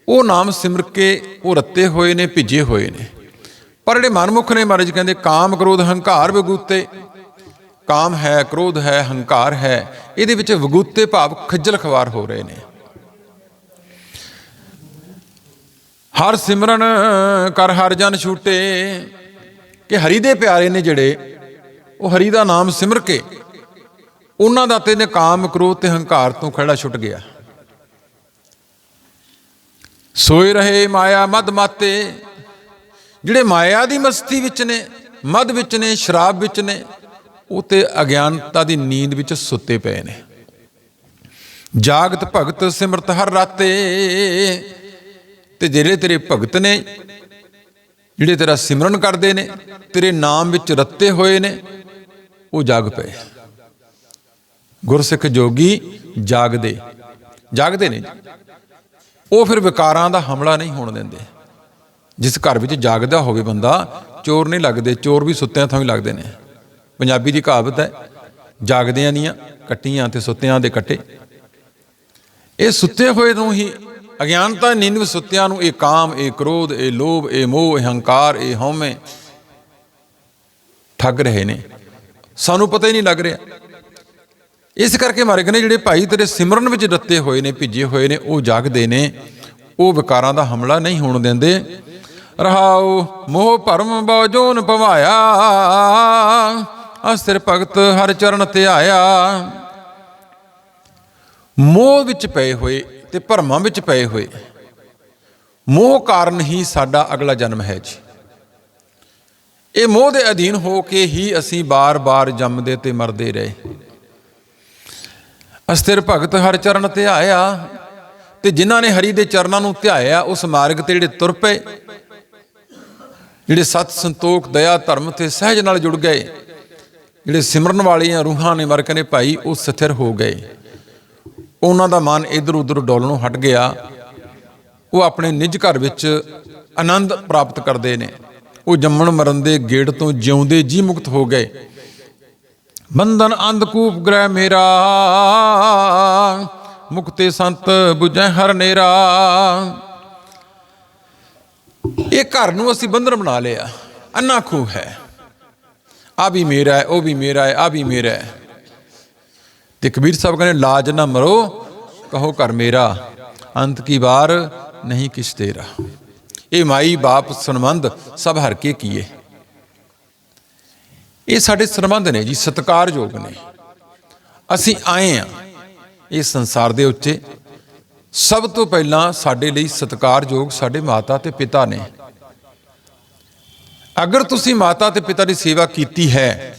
S1: ਉਹ ਨਾਮ ਸਿਮਰ ਕੇ ਉਹ ਰੱਤੇ ਹੋਏ ਨੇ, ਭਿੱਜੇ ਹੋਏ ਨੇ। ਪਰ ਜਿਹੜੇ ਮਨਮੁਖ ਨੇ ਮਹਾਰਾਜ, ਕਹਿੰਦੇ ਕਾਮ ਕ੍ਰੋਧ ਹੰਕਾਰ ਵਗੂਤੇ। ਕਾਮ ਹੈ, ਕ੍ਰੋਧ ਹੈ, ਹੰਕਾਰ ਹੈ। ਇਹਦੇ ਵਿੱਚ ਵਗੂਤੇ ਭਾਵ ਖੱਜਲ ਖਵਾਰ ਹੋ ਰਹੇ ਨੇ। ਹਰ ਸਿਮਰਨ ਕਰ ਹਰ ਜਨ ਛੂਟੇ। ਕਿ ਹਰੀ ਦੇ ਪਿਆਰੇ ਨੇ ਜਿਹੜੇ, ਉਹ ਹਰੀ ਦਾ ਨਾਮ ਸਿਮਰ ਕੇ। ਉਹਨਾਂ ਦਾ ਤੇ ਨੇ ਕਾਮ ਕ੍ਰੋਧ ਤੇ ਹੰਕਾਰ ਤੋਂ ਖੜਾ ਛੁੱਟ ਗਿਆ। ਸੋਏ ਰਹੇ ਮਾਇਆ ਮਦ ਮਾਤੇ। ਜਿਹੜੇ ਮਾਇਆ ਦੀ ਮਸਤੀ ਵਿੱਚ ਨੇ ਮਦ ਵਿੱਚ ਨੇ, ਸ਼ਰਾਬ ਵਿੱਚ ਨੇ, ਉਹ ਤੇ ਅਗਿਆਨਤਾ ਦੀ ਨੀਂਦ ਵਿੱਚ ਸੁੱਤੇ ਪਏ ਨੇ। ਜਾਗਤ ਭਗਤ ਸਿਮਰਤ ਹਰ ਰਾਤੇ। ਤੇ ਜਿਹੜੇ ਤੇਰੇ ਭਗਤ ਨੇ, ਜਿਹੜੇ ਤੇਰਾ ਸਿਮਰਨ ਕਰਦੇ ਨੇ, ਤੇਰੇ ਨਾਮ ਵਿੱਚ ਰੱਤੇ ਹੋਏ ਨੇ, ਉਹ ਜਾਗ ਪਏ। ਗੁਰਸਿੱਖ ਜੋਗੀ ਜਾਗਦੇ। ਜਾਗਦੇ ਨੇ। ਉਹ ਫਿਰ ਵਿਕਾਰਾਂ ਦਾ ਹਮਲਾ ਨਹੀਂ ਹੋਣ ਦਿੰਦੇ। ਜਿਸ ਘਰ ਵਿੱਚ ਜਾਗਦਾ ਹੋਵੇ ਬੰਦਾ, ਚੋਰ ਨਹੀਂ ਲੱਗਦੇ, ਚੋਰ ਵੀ ਸੁੱਤਿਆਂ ਥਾਂ ਹੀ ਲੱਗਦੇ ਨੇ। ਪੰਜਾਬੀ ਦੀ ਕਹਾਵਤ ਹੈ, ਜਾਗਦਿਆਂ ਦੀਆਂ ਕੱਟੀਆਂ ਤੇ ਸੁੱਤਿਆਂ ਦੇ ਕੱਟੇ। ਇਹ ਸੁੱਤੇ ਹੋਏ ਨੂੰ ਹੀ ਅਗਿਆਨਤਾ ਨੀਂਦ ਸੁੱਤਿਆਂ ਨੂੰ ਇਹ ਕਾਮ, ਇਹ ਕ੍ਰੋਧ, ਇਹ ਲੋਭ, ਇਹ ਮੋਹ, ਇਹ ਹੰਕਾਰ, ਇਹ ਹਉਮੈ ਠੱਗ ਰਹੇ ਨੇ। ਸਾਨੂੰ ਪਤਾ ਹੀ ਨਹੀਂ ਲੱਗ ਰਿਹਾ। ਇਸ ਕਰਕੇ ਮਾਰੇ ਕਹਿੰਦੇ ਜਿਹੜੇ ਭਾਈ ਤੇਰੇ ਸਿਮਰਨ ਵਿੱਚ ਰੱਤੇ ਹੋਏ ਨੇ, ਭਿੱਜੇ ਹੋਏ ਨੇ, ਉਹ ਜਾਗਦੇ ਨੇ, ਉਹ ਵਿਕਾਰਾਂ ਦਾ ਹਮਲਾ ਨਹੀਂ ਹੋਣ ਦਿੰਦੇ। ਰਹਾਉ ਮੋਹ ਭਰਮ ਬਉਜੋਨ ਭਵਾਇਆ ਅਸਥਿਰ ਭਗਤ ਹਰ ਚਰਨ ਤੇ ਆਇਆ। ਮੋਹ ਵਿੱਚ ਪਏ ਹੋਏ ਤੇ ਭਰਮਾਂ ਵਿੱਚ ਪਏ ਹੋਏ। ਮੋਹ ਕਾਰਨ ਹੀ ਸਾਡਾ ਅਗਲਾ ਜਨਮ ਹੈ ਜੀ। ਇਹ ਮੋਹ ਦੇ ਅਧੀਨ ਹੋ ਕੇ ਹੀ ਅਸੀਂ ਬਾਰ-ਬਾਰ ਜੰਮਦੇ ਤੇ ਮਰਦੇ ਰਹੇ। ਅਸਥਿਰ ਭਗਤ ਹਰ ਚਰਨ ਤੇ ਆਇਆ ਤੇ ਜਿਨ੍ਹਾਂ ਨੇ ਹਰੀ ਦੇ ਚਰਨਾਂ ਨੂੰ ਧਿਆਇਆ, ਉਸ ਮਾਰਗ ਤੇ ਜਿਹੜੇ ਤੁਰ ਪਏ, ਜਿਹੜੇ ਸਤ ਸੰਤੋਖ, ਦਇਆ, ਧਰਮ ਤੇ ਸਹਿਜ ਨਾਲ ਜੁੜ ਗਏ, ਜਿਹੜੇ ਸਿਮਰਨ ਵਾਲੀਆਂ ਰੂਹਾਂ ਨੇ ਮਰ ਕਹਿੰਦੇ ਭਾਈ, ਉਹ ਸਥਿਰ ਹੋ ਗਏ। ਉਹਨਾਂ ਦਾ ਮਨ ਇਧਰ ਉਧਰ ਡੋਲਣੋਂ ਹਟ ਗਿਆ। ਉਹ ਆਪਣੇ ਨਿੱਜ ਘਰ ਵਿੱਚ ਆਨੰਦ ਪ੍ਰਾਪਤ ਕਰਦੇ ਨੇ। ਉਹ ਜੰਮਣ ਮਰਨ ਦੇ ਗੇੜ ਤੋਂ ਜਿਉਂਦੇ ਜੀ ਮੁਕਤ ਹੋ ਗਏ। ਬੰਧਨ ਅੰਧਕੂਪ ਗ੍ਰਹਿ ਮੇਰਾ, ਮੁਕਤੇ ਸੰਤ 부ਜੈ ਹਰ ਨੇਰਾ। ਇਹ ਘਰ ਨੂੰ ਅਸੀਂ ਬੰਧਨ ਬਣਾ ਲਿਆ। ਅੰਨਾ ਖੂਹ ਹੈ। ਆ ਵੀ ਮੇਰਾ ਹੈ, ਉਹ ਵੀ ਮੇਰਾ ਹੈ, ਆ ਵੀ ਮੇਰਾ ਹੈ। ਤੇ ਕਬੀਰ ਸਾਹਿਬ ਕਹਿੰਦੇ, ਲਾਜ ਨਾ ਮਰੋ, ਕਹੋ ਘਰ ਮੇਰਾ, ਅੰਤ ਕੀ ਵਾਰ ਨਹੀਂ ਕਿਛ ਤੇਰਾ। ਇਹ ਮਾਈ ਬਾਪ ਸਨਮੰਦ ਸਭ ਹਰ ਕੇ ਕੀਏ। ਇਹ ਸਾਡੇ ਸਰਬੰਧ ਨੇ ਜੀ, ਸਤਿਕਾਰਯੋਗ ਨੇ। ਅਸੀਂ ਆਏ ਆ ਇਸ ਸੰਸਾਰ ਦੇ ਉੱਤੇ। ਸਭ ਤੋਂ ਪਹਿਲਾਂ ਸਾਡੇ ਲਈ ਸਤਿਕਾਰਯੋਗ ਸਾਡੇ ਮਾਤਾ ਤੇ ਪਿਤਾ ਨੇ। ਅਗਰ ਤੁਸੀਂ ਮਾਤਾ ਤੇ ਪਿਤਾ ਦੀ ਸੇਵਾ ਕੀਤੀ ਹੈ,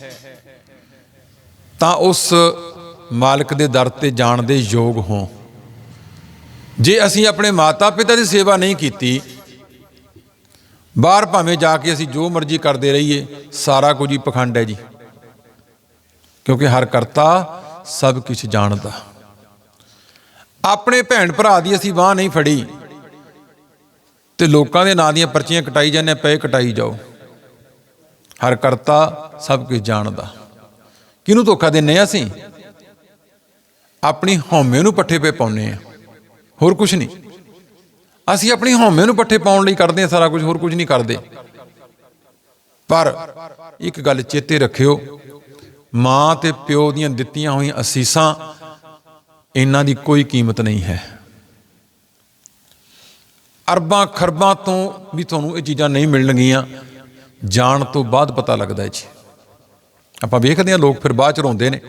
S1: ਤਾਂ ਉਸ ਮਾਲਕ ਦੇ ਦਰ ਤੇ ਜਾਣ ਦੇ ਯੋਗ ਹੋ। ਜੇ ਅਸੀਂ ਆਪਣੇ ਮਾਤਾ ਪਿਤਾ ਦੀ ਸੇਵਾ ਨਹੀਂ ਕੀਤੀ ਬਾਹਰ ਭਾਵੇਂ ਜਾ ਕੇ ਅਸੀਂ ਜੋ ਮਰਜ਼ੀ ਕਰਦੇ ਰਹੀਏ, ਸਾਰਾ ਕੁਝ ਹੀ ਪਖੰਡ ਹੈ ਜੀ। ਕਿਉਂਕਿ ਹਰ ਕਰਤਾ ਸਭ ਕੁਝ ਜਾਣਦਾ। ਆਪਣੇ ਭੈਣ ਭਰਾ ਦੀ ਅਸੀਂ ਬਾਹ ਨਹੀਂ ਫੜੀ, ਤੇ ਲੋਕਾਂ ਦੇ ਨਾਂ ਦੀਆਂ ਪਰਚੀਆਂ ਕਟਾਈ ਜਾਂਦੇ ਪਏ ਕਟਾਈ ਜਾਓ। ਹਰ ਕਰਤਾ ਸਭ ਕੁਝ ਜਾਣਦਾ। ਕਿਹਨੂੰ ਧੋਖਾ ਦਿੰਨੇ ਆ ਅਸੀਂ? ਆਪਣੀ ਹਉਮੈ ਨੂੰ ਪੱਠੇ ਪੇ ਪਾਉਨੇ ਆ ਹੋਰ ਕੁਝ ਨਹੀਂ। ਅਸੀਂ ਆਪਣੀ ਹਉਮੈ ਨੂੰ ਪੱਠੇ ਪਾਉਣ ਲਈ ਕਰਦੇ ਆ ਸਾਰਾ ਕੁਝ ਹੋਰ ਕੁਝ ਨਹੀਂ ਕਰਦੇ। ਪਰ ਇੱਕ ਗੱਲ ਚੇਤੇ ਰੱਖਿਓ, ਮਾਂ ਤੇ ਪਿਓ ਦੀਆਂ ਦਿੱਤੀਆਂ ਹੋਈਆਂ ਅਸੀਸਾਂ ਇਹਨਾਂ ਦੀ ਕੋਈ ਕੀਮਤ ਨਹੀਂ ਹੈ। ਅਰਬਾਂ ਖਰਬਾਂ ਤੋਂ ਵੀ ਤੁਹਾਨੂੰ ਇਹ ਚੀਜ਼ਾਂ ਨਹੀਂ ਮਿਲਣਗੀਆਂ, ਜਾਣ ਤੋਂ ਬਾਅਦ ਪਤਾ ਲੱਗਦਾ ਹੈ ਜੀ। ਆਪਾਂ ਵੇਖਦੇ ਹਾਂ, ਲੋਕ ਫਿਰ ਬਾਅਦ ਚ ਰੋਂਦੇ ਨੇ।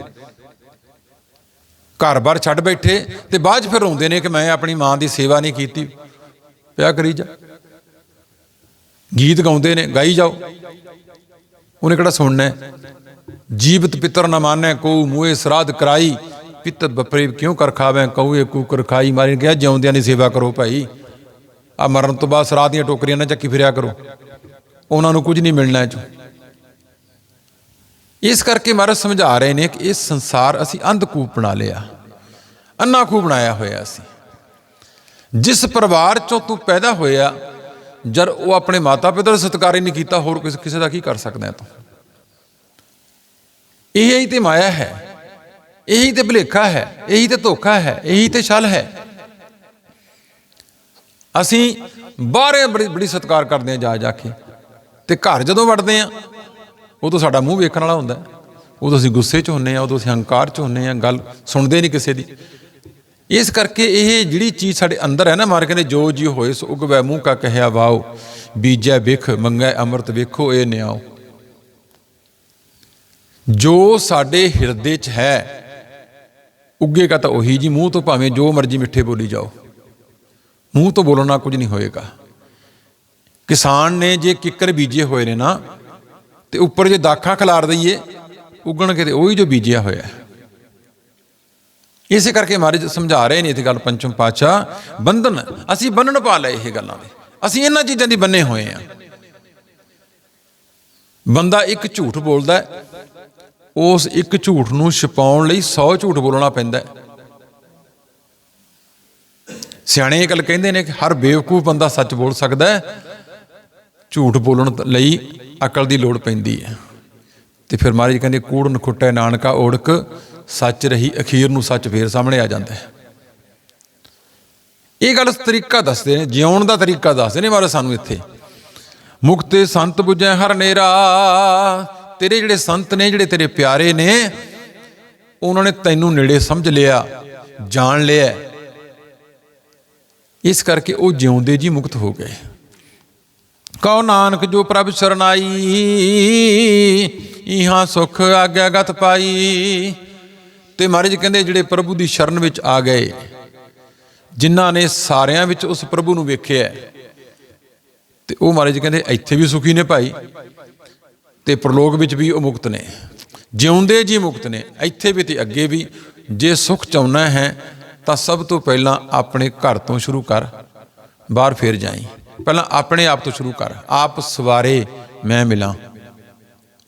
S1: ਘਰ-ਬਾਰ ਛੱਡ ਬੈਠੇ ਤੇ ਬਾਅਦ ਚ ਫਿਰ ਰੋਂਦੇ ਨੇ ਕਿ ਮੈਂ ਆਪਣੀ ਮਾਂ ਦੀ ਸੇਵਾ ਨਹੀਂ ਕੀਤੀ। ਪਿਆ ਕਰੀ ਜਾ। ਗੀਤ ਗਾਉਂਦੇ ਨੇ, ਗਾਈ ਜਾਓ। ਉਹਨੇ ਕਿਹੜਾ ਸੁਣਨਾ ਜੀਵਤ ਪਿਤਰ ਨਾ ਮਾਨੈ ਕੋ ਮੂਏ ਸਰਾਧ ਕਰਾਈ। ਪਿੱਤ ਬਪਰੇ ਕਿਉਂ ਕਰ ਖਾਵੇਂ, ਕਹੂਏ ਕੂਕਰ ਖਾਈ। ਮਾਰੀ ਗਿਆ ਜਿਉਂਦਿਆਂ ਦੀ ਸੇਵਾ ਕਰੋ ਭਾਈ। ਆ ਮਰਨ ਤੋਂ ਬਾਅਦ ਸਰਾਧ ਦੀਆਂ ਟੋਕਰੀਆਂ ਨਾ ਚੱਕੀ ਫਿਰਿਆ ਕਰੋ। ਉਹਨਾਂ ਨੂੰ ਕੁਝ ਨਹੀਂ ਮਿਲਣਾ ਇਹ ਚੋਂ ਇਸ ਕਰਕੇ ਮਹਾਰਾਜ ਸਮਝਾ ਰਹੇ ਨੇ ਕਿ ਇਹ ਸੰਸਾਰ ਅਸੀਂ ਅੰਧਕੂਪ ਬਣਾ ਲਿਆ। ਅੰਨਾ ਖੂਹ ਬਣਾਇਆ ਹੋਇਆ ਅਸੀਂ। ਜਿਸ ਪਰਿਵਾਰ ਚੋਂ ਤੂੰ ਪੈਦਾ ਹੋਇਆ, ਜਦ ਉਹ ਆਪਣੇ ਮਾਤਾ ਪਿਤਾ ਦਾ ਸਤਿਕਾਰ ਹੀ ਨਹੀਂ ਕੀਤਾ, ਹੋਰ ਕਿਸੇ ਕਿਸੇ ਦਾ ਕੀ ਕਰ ਸਕਦਾ ਹੈ ਤੂੰ? ਇਹ ਹੀ ਤੇ ਮਾਇਆ ਹੈ, ਇਹੀ ਤੇ ਭੁਲੇਖਾ ਹੈ, ਇਹੀ ਤੇ ਧੋਖਾ ਹੈ, ਇਹੀ ਤੇ ਛਲ ਹੈ। ਅਸੀਂ ਬਾਹਰੇ ਬੜੀ ਬੜੀ ਸਤਿਕਾਰ ਕਰਦੇ ਹਾਂ ਜਾ ਜਾ ਕੇ, ਤੇ ਘਰ ਜਦੋਂ ਵੜਦੇ ਆ ਉਦੋਂ ਸਾਡਾ ਮੂੰਹ ਵੇਖਣ ਵਾਲਾ ਹੁੰਦਾ। ਉਦੋਂ ਅਸੀਂ ਗੁੱਸੇ 'ਚ ਹੁੰਨੇ ਆ ਉਦੋਂ ਅਸੀਂ ਹੰਕਾਰ 'ਚ ਹੁੰਨੇ ਆ, ਗੱਲ ਸੁਣਦੇ ਨਹੀਂ ਕਿਸੇ ਦੀ। ਇਸ ਕਰਕੇ ਇਹ ਜਿਹੜੀ ਚੀਜ਼ ਸਾਡੇ ਅੰਦਰ ਹੈ ਨਾ, ਮਾਰ ਕਹਿੰਦੇ, ਜੋ ਜੀ ਹੋਏ ਸੋ ਉਗਵੈ, ਮੂੰਹ ਕਾ ਕਹਿਆ ਵਾਓ, ਬੀਜੈ ਵਿਖ, ਮੰਗੈ ਅੰਮ੍ਰਿਤ ਵੇਖੋ, ਇਹ ਨਿਆਓ। ਜੋ ਸਾਡੇ ਹਿਰਦੇ 'ਚ ਹੈ, ਉੱਗੇਗਾ ਤਾਂ ਉਹੀ ਜੀ, ਮੂੰਹ ਤੋਂ ਭਾਵੇਂ ਜੋ ਮਰਜ਼ੀ ਮਿੱਠੇ ਬੋਲੀ ਜਾਓ। ਮੂੰਹ ਤੋਂ ਬੋਲਣਾ ਕੁਝ ਨਹੀਂ ਹੋਏਗਾ। ਕਿਸਾਨ ਨੇ ਜੇ ਕਿੱਕਰ ਬੀਜੇ ਹੋਏ ਨੇ ਨਾ, ਤੇ ਉੱਪਰ ਜੇ ਦਾਖਾਂ ਖਿਲਾਰ ਦਈਏ, ਉਗਣਗੇ ਤੇ ਉਹੀ ਜੋ ਬੀਜਿਆ ਹੋਇਆ। ਹੈ ਇਸੇ ਕਰਕੇ ਮਹਾਰਾਜ ਸਮਝਾ ਰਹੇ ਨੇ ਇਹ ਗੱਲ ਪੰਚਮ ਪਾਤਸ਼ਾਹ ਬੰਧਨ ਅਸੀਂ ਬੰਨਣ ਪਾ ਲਏ ਇਹ ਗੱਲਾਂ ਦੇ। ਅਸੀਂ ਇਹਨਾਂ ਚੀਜ਼ਾਂ ਦੀ ਬੰਨੇ ਹੋਏ ਆ। ਬੰਦਾ ਇੱਕ ਝੂਠ ਬੋਲਦਾ ਹੈ, ਉਸ ਇੱਕ ਝੂਠ ਨੂੰ ਛਪਾਉਣ ਲਈ 100 ਝੂਠ ਬੋਲਣਾ ਪੈਂਦਾ ਹੈ। ਸਿਆਣੇ ਇਹ ਗੱਲ ਕਹਿੰਦੇ ਨੇ ਕਿ ਹਰ ਬੇਵਕੂਫ ਬੰਦਾ ਸੱਚ ਬੋਲ ਸਕਦਾ ਹੈ ਝੂਠ ਬੋਲਣ ਲਈ ਅਕਲ ਦੀ ਲੋੜ ਪੈਂਦੀ ਹੈ। ਤੇ ਫਿਰ ਮਹਾਰਾਜ ਕਹਿੰਦੇ ਕੂੜ ਨਖੁੱਟੈ ਨਾਨਕਾ ਓੜਕ ਸੱਚ ਰਹੀ ਅਖੀਰ ਨੂੰ ਸੱਚ ਫੇਰ ਸਾਹਮਣੇ ਆ ਜਾਂਦਾ ਹੈ। ਇਹ ਗੱਲ ਤਰੀਕਾ ਦੱਸਦੇ ਨੇ, ਜਿਉਣ ਦਾ ਤਰੀਕਾ ਦੱਸਦੇ ਨੇ ਮਾਰੇ ਸਾਨੂੰ ਇੱਥੇ। ਮੁਕਤੇ ਸੰਤ 부ਜੈ ਹਰ ਨੇਰਾ, ਤੇਰੇ ਜਿਹੜੇ ਸੰਤ ਨੇ, ਜਿਹੜੇ ਤੇਰੇ ਪਿਆਰੇ ਨੇ, ਉਹਨਾਂ ਨੇ ਤੈਨੂੰ ਨੇੜੇ ਸਮਝ ਲਿਆ, ਜਾਣ ਲਿਆ। ਇਸ ਕਰਕੇ ਉਹ ਜਿਉਂਦੇ ਜੀ ਮੁਕਤ ਹੋ ਗਏ। ਕਉ ਨਾਨਕ ਜੋ ਪ੍ਰਭ ਸਰਨਾਈ, ਇਹਾਂ ਸੁਖ ਆਗਿਆਗਤ ਪਾਈ। ਤੇ ਮਹਾਰਾਜ ਕਹਿੰਦੇ ਜਿਹੜੇ ਪ੍ਰਭੂ ਦੀ ਸ਼ਰਨ ਵਿੱਚ ਆ ਗਏ, ਜਿਨ੍ਹਾਂ ਨੇ ਸਾਰਿਆਂ ਵਿੱਚ ਉਸ ਪ੍ਰਭੂ ਨੂੰ ਵੇਖਿਆ ਤੇ ਉਹ ਮਹਾਰਾਜ ਕਹਿੰਦੇ, ਇੱਥੇ ਵੀ ਸੁਖੀ ਨੇ ਭਾਈ ਤੇ ਪ੍ਰਲੋਕ ਵਿੱਚ ਵੀ ਉਹ ਮੁਕਤ ਨੇ। ਜਿਉਂਦੇ ਜੀ ਮੁਕਤ ਨੇ, ਇੱਥੇ ਵੀ ਤੇ ਅੱਗੇ ਵੀ। ਜੇ ਸੁਖ ਚਾਹੁੰਨਾ ਹੈ ਤਾਂ ਸਭ ਤੋਂ ਪਹਿਲਾਂ ਆਪਣੇ ਘਰ ਤੋਂ ਸ਼ੁਰੂ ਕਰ, ਬਾਹਰ ਫੇਰ ਜਾਈ। ਪਹਿਲਾਂ ਆਪਣੇ ਆਪ ਤੋਂ ਸ਼ੁਰੂ ਕਰ, ਆਪ ਸਵਾਰੇ ਮੈਂ ਮਿਲਾਂ।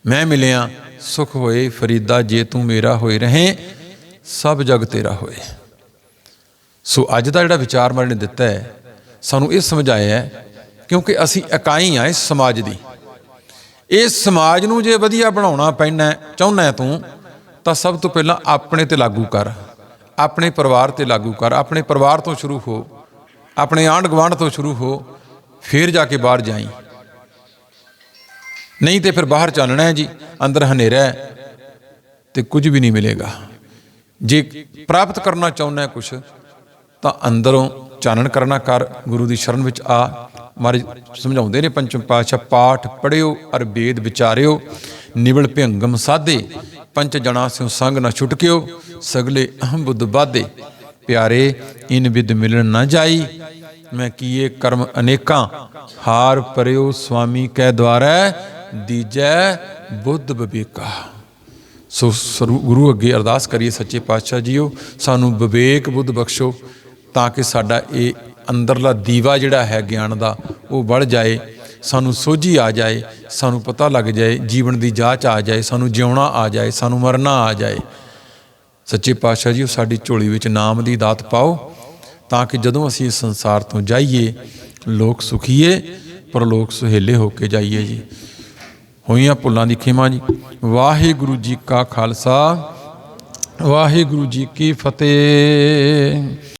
S1: ਮੈਂ ਮਿਲਿਆ, ਸੁਖ ਹੋਏ ਫਰੀਦਾ, ਜੇ ਤੂੰ ਮੇਰਾ ਹੋਏ ਰਹੇ। ਸਭ ਜਗ ਤੇਰਾ ਹੋਏ। ਸੋ ਅੱਜ ਦਾ ਜਿਹੜਾ ਵਿਚਾਰ ਮਨ ਨੇ ਦਿੱਤਾ ਹੈ, ਸਾਨੂੰ ਇਹ ਸਮਝਾਇਆ ਹੈ, ਕਿਉਂਕਿ ਅਸੀਂ ਇਕਾਈ ਆ ਇਸ ਸਮਾਜ ਦੀ। ਇਸ ਸਮਾਜ ਨੂੰ ਜੇ ਵਧੀਆ ਬਣਾਉਣਾ ਪੈਣਾ ਚਾਹੁੰਦਾ ਤੂੰ, ਤਾਂ ਸਭ ਤੋਂ ਪਹਿਲਾਂ ਆਪਣੇ ਤੇ ਲਾਗੂ ਕਰ, ਆਪਣੇ ਪਰਿਵਾਰ ਤੇ ਲਾਗੂ ਕਰ, ਆਪਣੇ ਪਰਿਵਾਰ ਤੋਂ ਸ਼ੁਰੂ ਹੋ, ਆਪਣੇ ਆਂਢ ਗੁਆਂਢ ਤੋਂ ਸ਼ੁਰੂ ਹੋ, ਫਿਰ ਜਾ ਕੇ ਬਾਹਰ ਜਾਈ। ਨਹੀਂ ਤੇ ਫਿਰ ਬਾਹਰ ਚੱਲਣਾ ਹੈ ਜੀ, ਅੰਦਰ ਹਨੇਰਾ ਹੈ, ਤੇ ਕੁਝ ਵੀ ਨਹੀਂ ਮਿਲੇਗਾ। ਜੇ ਪ੍ਰਾਪਤ ਕਰਨਾ ਚਾਹੁੰਦਾ ਹੈ ਕੁਝ ਤਾਂ ਅੰਦਰੋਂ ਚਾਨਣ ਕਰਨਾ ਕਰ, ਗੁਰੂ ਦੀ ਸ਼ਰਨ ਵਿੱਚ ਆ। ਮਹਾਰਾਜ ਸਮਝਾਉਂਦੇ ਨੇ ਪੰਚਮ ਪਾਤਸ਼ਾਹ, ਪਾਠ ਪੜਿਓ ਅਰ ਵੇਦ ਵਿਚਾਰਿਓ, ਨਿਵਲ ਭਿੰਗਮ ਸਾਧੇ, ਪੰਚ ਜਣਾ ਸਿਉ ਸੰਗ ਨਾ ਛੁਟਕਿਓ, ਸਗਲੇ ਅਹੰ ਬੁੱਧ ਬਾਧੇ ਪਿਆਰੇ, ਇਨ ਵਿਦ ਮਿਲਣ ਨਾ ਜਾਈ, ਮੈਂ ਕੀਏ ਕਰਮ ਅਨੇਕਾਂ। ਹਾਰ ਪਰਿਓ ਸੁਆਮੀ ਕੈ ਦਵਾਰੈ ਦੀਜੈ ਬੁੱਧ ਵਿਵੇਕਾ ਸੋ ਸਰੂ- ਗੁਰੂ ਅੱਗੇ ਅਰਦਾਸ ਕਰੀਏ ਸੱਚੇ ਪਾਤਸ਼ਾਹ ਜੀਓ, ਸਾਨੂੰ ਵਿਵੇਕ ਬੁੱਧ ਬਖਸ਼ੋ ਤਾਂ ਕਿ ਸਾਡਾ ਇਹ ਅੰਦਰਲਾ ਦੀਵਾ ਜਿਹੜਾ ਹੈ ਗਿਆਨ ਦਾ, ਉਹ ਵੱਧ ਜਾਏ, ਸਾਨੂੰ ਸੋਝੀ ਆ ਜਾਏ, ਸਾਨੂੰ ਪਤਾ ਲੱਗ ਜਾਏ, ਜੀਵਨ ਦੀ ਜਾਂਚ ਆ ਜਾਏ, ਸਾਨੂੰ ਜਿਉਣਾ ਆ ਜਾਏ, ਸਾਨੂੰ ਮਰਨਾ ਆ ਜਾਏ। ਸੱਚੇ ਪਾਤਸ਼ਾਹ ਜੀ ਉਹ ਸਾਡੀ ਝੋਲੀ ਵਿੱਚ ਨਾਮ ਦੀ ਦਾਤ ਪਾਓ ਤਾਂ ਕਿ ਜਦੋਂ ਅਸੀਂ ਇਸ ਸੰਸਾਰ ਤੋਂ ਜਾਈਏ, ਲੋਕ ਸੁਖੀਏ ਪਰ ਲੋਕ ਸੁਹੇਲੇ ਹੋ ਕੇ ਜਾਈਏ ਜੀ। ਹੋਈਆਂ ਭੁੱਲਾਂ ਦੀ ਖਿਮਾ ਜੀ। ਵਾਹਿਗੁਰੂ ਜੀ ਕਾ ਖਾਲਸਾ ਵਾਹਿਗੁਰੂ ਜੀ ਕੀ ਫਤਿਹ।